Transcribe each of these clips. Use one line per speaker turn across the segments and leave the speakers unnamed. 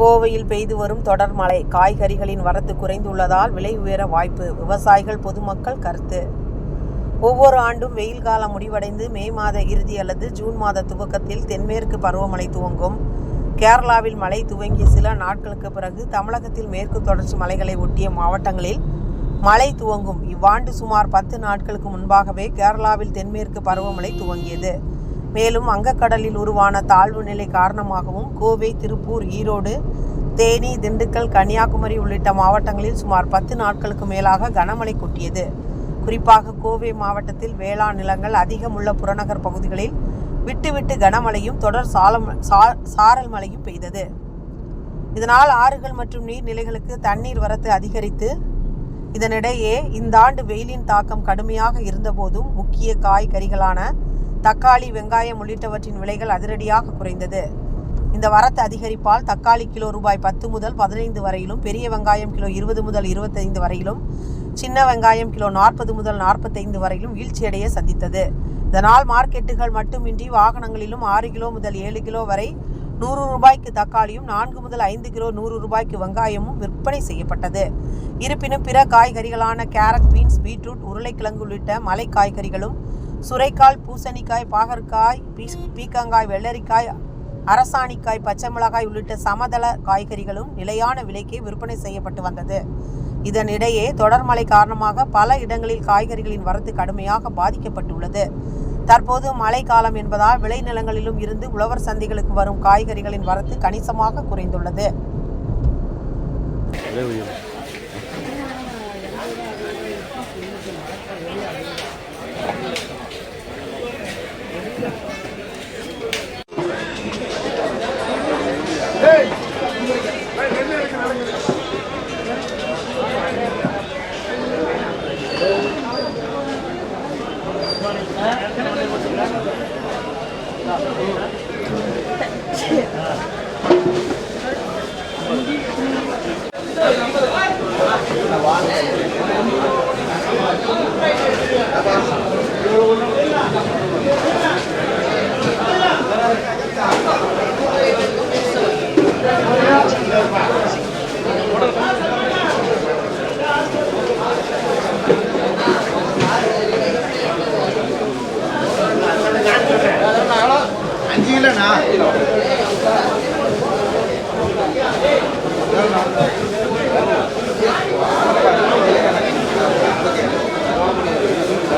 கோவையில் பெய்து வரும் தொடர் மழை. காய்கறிகளின் வரத்து குறைந்துள்ளதால் விலை உயர வாய்ப்பு. விவசாயிகள் பொதுமக்கள் கருத்து. ஒவ்வொரு ஆண்டும் வெயில் காலம் முடிவடைந்து மே மாத இறுதி அல்லது ஜூன் மாத துவக்கத்தில் தென்மேற்கு பருவமழை துவங்கும். கேரளாவில் மழை துவங்கிய சில நாட்களுக்கு பிறகு தமிழகத்தில் மேற்கு தொடர்ச்சி மலைகளை ஒட்டிய மாவட்டங்களில் மழை துவங்கும். இவ்வாண்டு சுமார் பத்து நாட்களுக்கு முன்பாகவே கேரளாவில் தென்மேற்கு பருவமழை துவங்கியது. மேலும் வங்கக்கடலில் உருவான தாழ்வு நிலை காரணமாகவும் கோவை திருப்பூர் ஈரோடு தேனி திண்டுக்கல் கன்னியாகுமரி உள்ளிட்ட மாவட்டங்களில் சுமார் பத்து நாட்களுக்கு மேலாக கனமழை கொட்டியது. குறிப்பாக கோவை மாவட்டத்தில் வேளாண் நிலங்கள் அதிகம் உள்ள புறநகர் பகுதிகளில் விட்டுவிட்டு கனமழையும் தொடர் சாலம் சா- சாரல் மழையும் பெய்தது. இதனால் ஆறுகள் மற்றும் நீர்நிலைகளுக்கு தண்ணீர் வரத்து அதிகரித்து இதனிடையே இந்த ஆண்டு வெயிலின் தாக்கம் கடுமையாக இருந்தபோதும் முக்கிய காய்கறிகளான தக்காளி வெங்காயம் உள்ளிட்டவற்றின் விலைகள் அதிரடியாக குறைந்தது. இந்த வரத்து அதிகரிப்பால் தக்காளி கிலோ ரூபாய் பத்து முதல் பதினைந்து வரையிலும் பெரிய வெங்காயம் கிலோ இருபது முதல் இருபத்தைந்து வரையிலும் சின்ன வெங்காயம் கிலோ நாற்பது முதல் நாற்பத்தைந்து வரையிலும் வீழ்ச்சியடைய சந்தித்தது. இதனால் மார்க்கெட்டுகள் மட்டுமின்றி வாகனங்களிலும் ஆறு கிலோ முதல் ஏழு கிலோ வரை நூறு ரூபாய்க்கு தக்காளியும் நான்கு முதல் ஐந்து கிலோ நூறு ரூபாய்க்கு வெங்காயமும் விற்பனை செய்யப்பட்டது. இருப்பினும் பிற காய்கறிகளான கேரட் பீன்ஸ் பீட்ரூட் உருளைக்கிழங்கு உள்ளிட்ட மலை காய்கறிகளும் சுரைக்காய் பூசணிக்காய் பாகற்காய் பீக்கங்காய் வெள்ளரிக்காய் அரசாணிக்காய் பச்சை மிளகாய் உள்ளிட்ட சமதள காய்கறிகளும் நிலையான விலைக்கே விற்பனை செய்யப்பட்டு வந்தது. இதனிடையே தொடர் மழை காரணமாக பல இடங்களில் காய்கறிகளின் வரத்து கடுமையாக பாதிக்கப்பட்டுள்ளது. தற்போது மழை காலம் என்பதால் விளைநிலங்களிலும் இருந்து உழவர் சந்தைகளுக்கு வரும் காய்கறிகளின் வரத்து கணிசமாக குறைந்துள்ளது.
嗯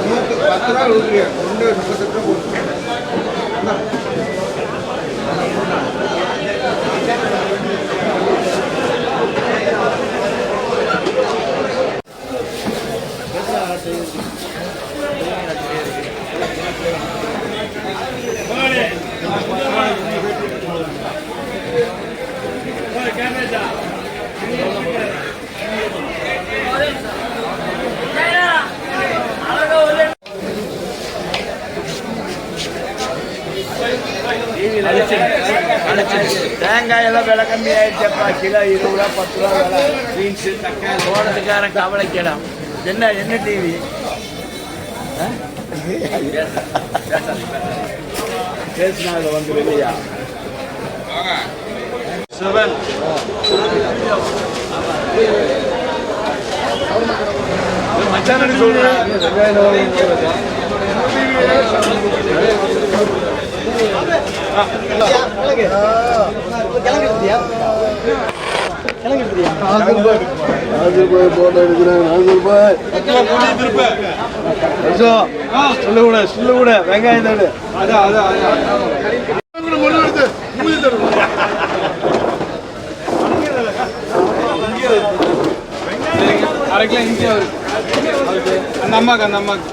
நூற்று பத்து ரூபா கொடுக்குறீங்க ரெண்டு முப்பத்தெட்டு ரூபா
தேங்காய் எல்லாம் விலை கம்மி ஆயிடுச்சப்பா கிலோ இருபது ரூபா பத்து ரூபா விலை. பீன்ஸு தக்காளி. போனதுக்காரன் கவலைக்கிடம் என்ன என்ன டிவி பேசினாங்க வந்து இல்லையா செவன். மச்சான் சொல்றேன்
நானூறு ரூபாய் போட்டோ எடுக்கிறேன்
வெங்காயம் தாடு
அரை கிலோ இஞ்சி அவருக்கு அந்த அம்மாக்கு அந்த அம்மாக்கு.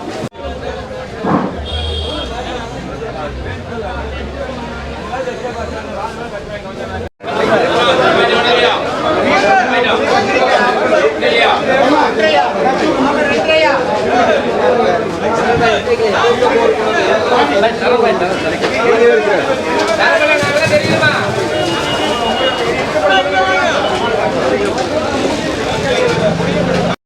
தரவை தரவை